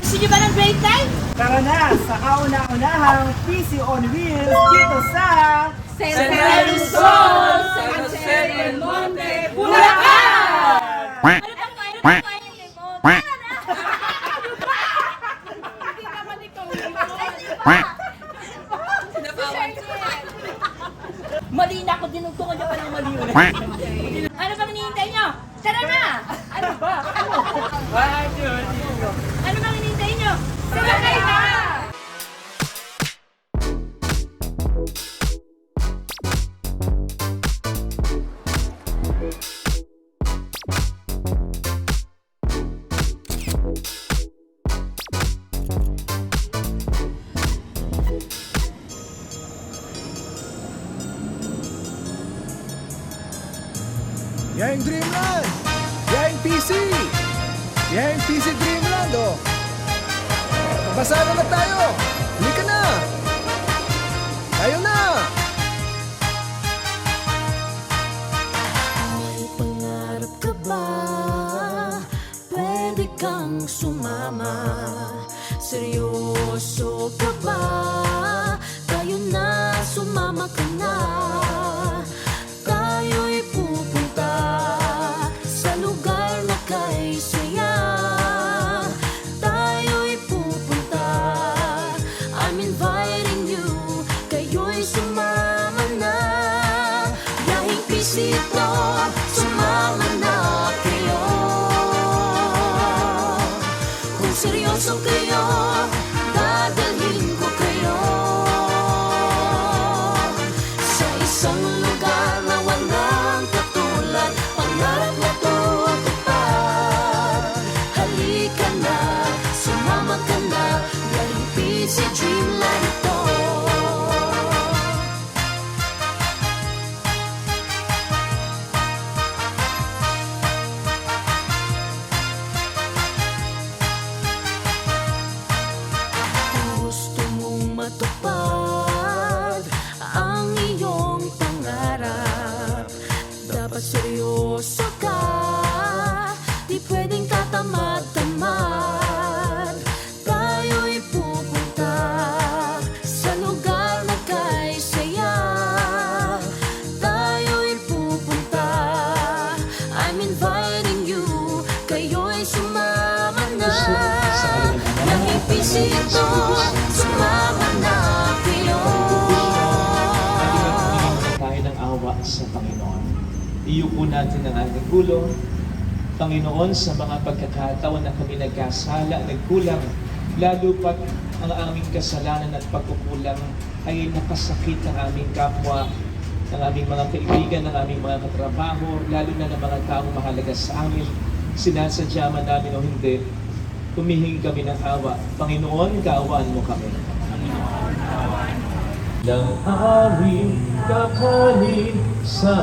Gusto niyo ba ng great time? Tara na sa kauna-unahang PC on Wheels dito sa Central Luzon! San Jose del Monte, Bulacan! Ano bang ano bang kainin mo? Tara na! Hindi naman ikaw. Sinabawan ko yan. Mali na ako, dinugtungan niya pa ng mali ulit. Yang Dreamland! Yang PC! Yang PC Dreamland, oh! Basa na tayo! Halika na! Tayo na! May pangarap ka ba? Pwede kang sumama Seryoso ka ba? Tayo na, sumama ka na Nangipisi ito, sumama na kayo tayo ng awa sa Panginoon. Iyupo natin ang ating gulo. Panginoon, sa mga pagkakataon na kami nagkasala, nagkulang, lalo pat ang aming kasalanan at pagkukulang ay nakasakit ng aming kapwa, ng aming mga kaibigan, ng aming mga katrabaho, lalo na ng mga taong mahalaga sa amin. Sinasadya man namin o hindi, humihingi kami ng awa. Panginoon, kaawaan mo kami ng aming kakanin sa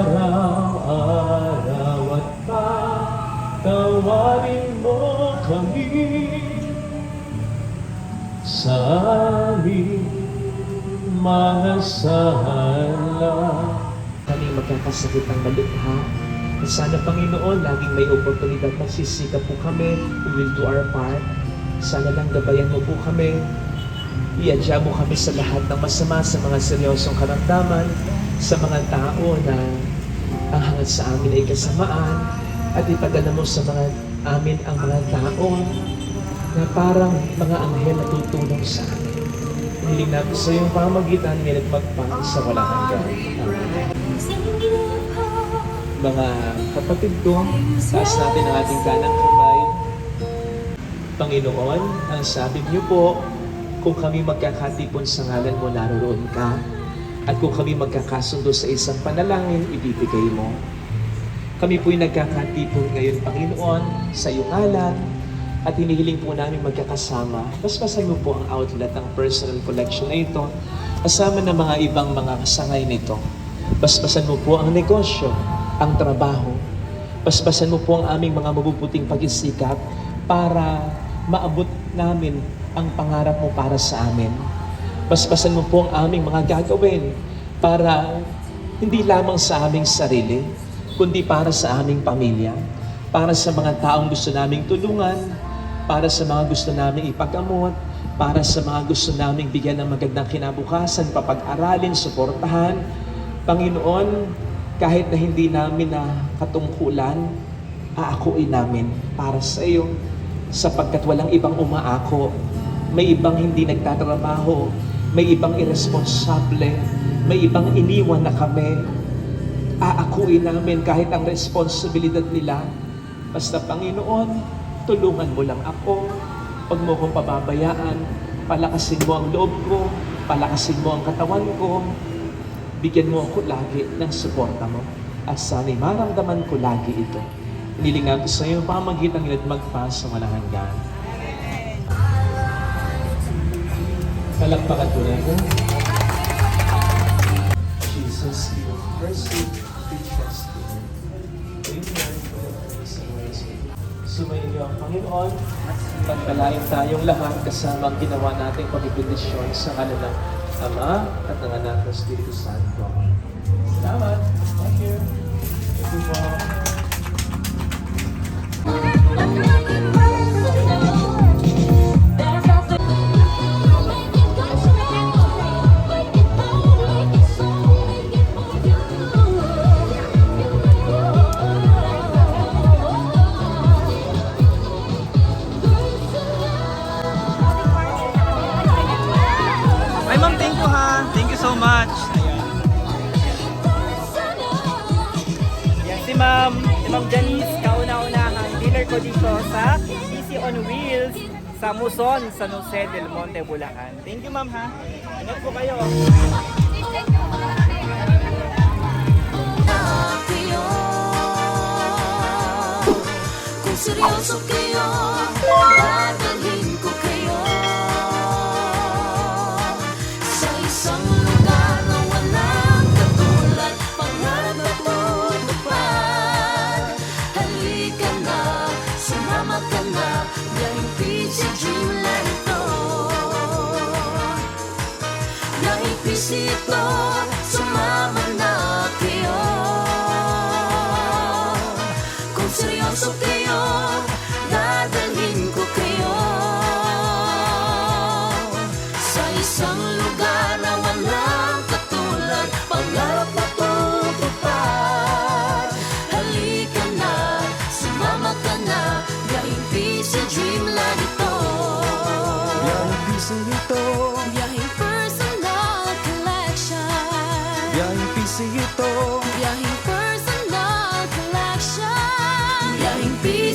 araw-araw at patawarin mo kami sa aming mga sala. Kami magkakasakit ang malukha. At Sana Panginoon, laging may oportunidad magsisikap po kami. We will do our part. Sana lang gabayan mo po kami Iadya mo kami sa lahat ng masama, sa mga seryosong karamdaman, sa mga tao na ang hangad sa amin ay kasamaan, at ipadala mo sa mga amin ang mga tao na parang mga anghel na tutulong sa amin. Hiling natin sa iyong pamagitan, may nagpagpang sa walang hanggan. Amen. Mga kapatid ko, taas natin ang ating kanang kamay. Panginoon, ang sabi niyo po, kung kami magkakatipon sa ngalan mo, naroon ka. At kung kami magkakasundo sa isang panalangin, ibibigay mo. Kami po'y nagkakatipon ngayon, Panginoon, sa iyong ngalan. At hinihiling po namin magkakasama. Basbasan mo po ang outlet ng personal collection na ito. Kasama ng mga ibang mga kasangay nito. Basbasan mo po ang negosyo, ang trabaho. Basbasan mo po ang aming mga mabubuting pag-isikap para maabot namin ang pangarap mo para sa amin. Basbasan mo po ang aming mga gagawin para hindi lamang sa aming sarili, kundi para sa aming pamilya, para sa mga taong gusto naming tulungan, para sa mga gusto naming ipagamot, para sa mga gusto naming bigyan ng magandang kinabukasan, papag-aralin, suportahan. Panginoon, kahit na hindi namin na katungkulan, aakuin namin para sa iyo sapagkat walang ibang umaako. May ibang hindi nagtatrabaho, may ibang irresponsable, may ibang iniwan na kami. Aakuin namin kahit ang responsibilidad nila. Basta Panginoon, tulungan mo lang ako. Huwag mo kong pababayaan. Palakasin mo ang loob ko. Palakasin mo ang katawan ko. Bigyan mo ako lagi ng suporta mo. At sana'y maramdaman ko lagi ito. Nilingan ko sa iyo pamagitan ng magpas sa walang hanggan. Palakpakan ko na po. Jesus, your mercy, teach Sumayin niyo ang Panginoon. Pagpalain tayong lahat kasama ang ginawa nating pagibindisyon sa ngalan ng Ama at ng Anak ng Espiritu Santo. Salamat. Thank you. Thank you po. Si ma'am, si ma'am Janice, kauna-unahan, dealer ko dito sa PC on Wheels sa Muson, San Jose del Monte, Bulacan. Thank you ma'am ha. Ingat po kayo Kung seryoso kayo Dahil busy ito, sumama na kayo. Kung seryoso kayo, dadalhin ko kayo. Sa isang lugar